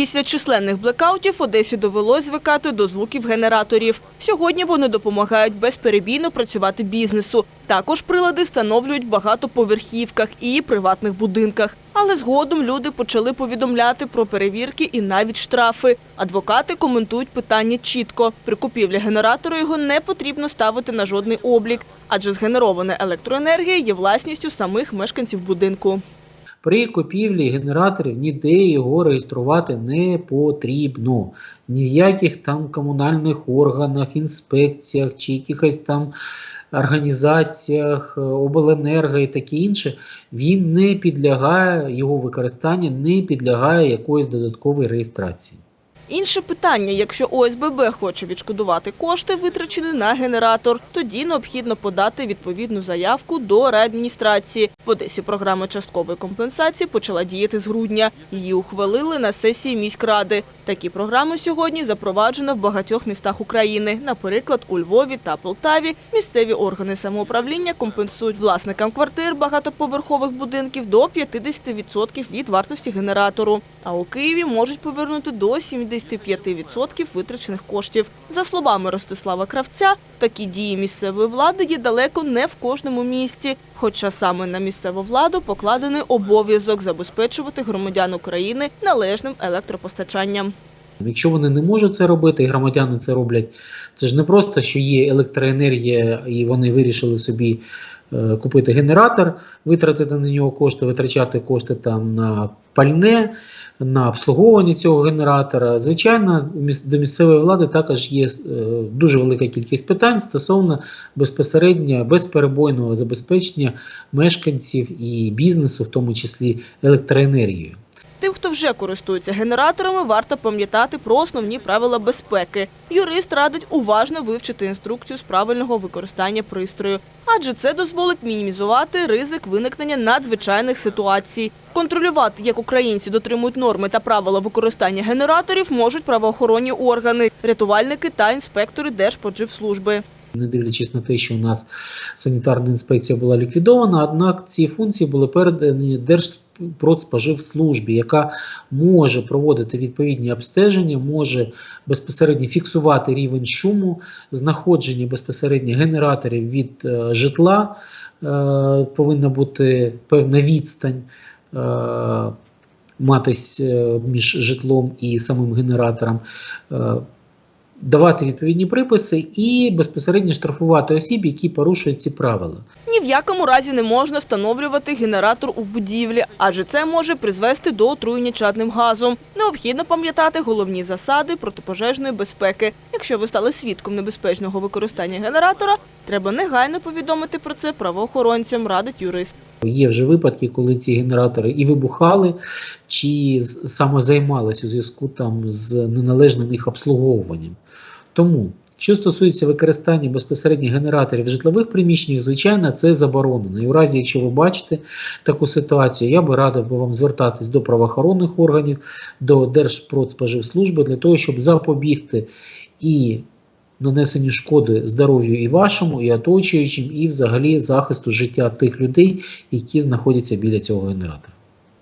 Після численних блекаутів Одесі довелось звикати до звуків генераторів. Сьогодні вони допомагають безперебійно працювати бізнесу. Також прилади встановлюють в багатоповерхівках і приватних будинках. Але згодом люди почали повідомляти про перевірки і навіть штрафи. Адвокати коментують питання чітко. При купівлі генератора його не потрібно ставити на жодний облік, адже згенерована електроенергія є власністю самих мешканців будинку. При купівлі генераторів ніде його реєструвати не потрібно. Ні в яких там комунальних органах, інспекціях чи якихось там організаціях, е, обленерго і таке інше. Він не підлягає, його використання не підлягає якоїсь додаткової реєстрації. Інше питання: якщо ОСББ хоче відшкодувати кошти, витрачені на генератор, тоді необхідно подати відповідну заявку до райадміністрації. В Одесі програма часткової компенсації почала діяти з грудня. Її ухвалили на сесії міськради. Такі програми сьогодні запроваджено в багатьох містах України. Наприклад, у Львові та Полтаві місцеві органи самоуправління компенсують власникам квартир багатоповерхових будинків до 50% від вартості генератору. А у Києві можуть повернути до 75% витрачених коштів. За словами Ростислава Кравця, такі дії місцевої влади є далеко не в кожному місті. Хоча саме на місцеву владу покладений обов'язок забезпечувати громадян України належним електропостачанням. Якщо вони не можуть це робити, і громадяни це роблять, це ж не просто, що є електроенергія, і вони вирішили собі е, купити генератор, витратити на нього кошти, витрачати кошти там на пальне, на обслуговування цього генератора. Звичайно, до місцевої влади також є е, дуже велика кількість питань стосовно безпосередньо безперебойного забезпечення мешканців і бізнесу, в тому числі електроенергією. Тим, хто вже користується генераторами, варто пам'ятати про основні правила безпеки. Юрист радить уважно вивчити інструкцію з правильного використання пристрою, адже це дозволить мінімізувати ризик виникнення надзвичайних ситуацій. Контролювати, як українці дотримують норми та правила використання генераторів, можуть правоохоронні органи, рятувальники та інспектори Держподживслужби. Не дивлячись на те, що у нас санітарна інспекція була ліквідована, однак ці функції були передані Держпродспоживслужбі, яка може проводити відповідні обстеження, може безпосередньо фіксувати рівень шуму, знаходження безпосередньо генераторів від е, житла, е, повинна бути певна відстань. е, Матись між житлом і самим генератором, давати відповідні приписи і безпосередньо штрафувати осіб, які порушують ці правила. В якому разі не можна встановлювати генератор у будівлі, адже це може призвести до отруєння чадним газом. Необхідно пам'ятати головні засади протипожежної безпеки. Якщо ви стали свідком небезпечного використання генератора, треба негайно повідомити про це правоохоронцям, радить юрист. Є вже випадки, коли ці генератори і вибухали, чи саме займалися у зв'язку там з неналежним їх обслуговуванням. Тому, що стосується використання безпосередньо генераторів в житлових приміщеннях, звичайно, це заборонено. І в разі, якщо ви бачите таку ситуацію, я би радив би вам звертатись до правоохоронних органів, до Держпродспоживслужби для того, щоб запобігти і нанесенню шкоди здоров'ю і вашому, і оточуючим, і взагалі захисту життя тих людей, які знаходяться біля цього генератора.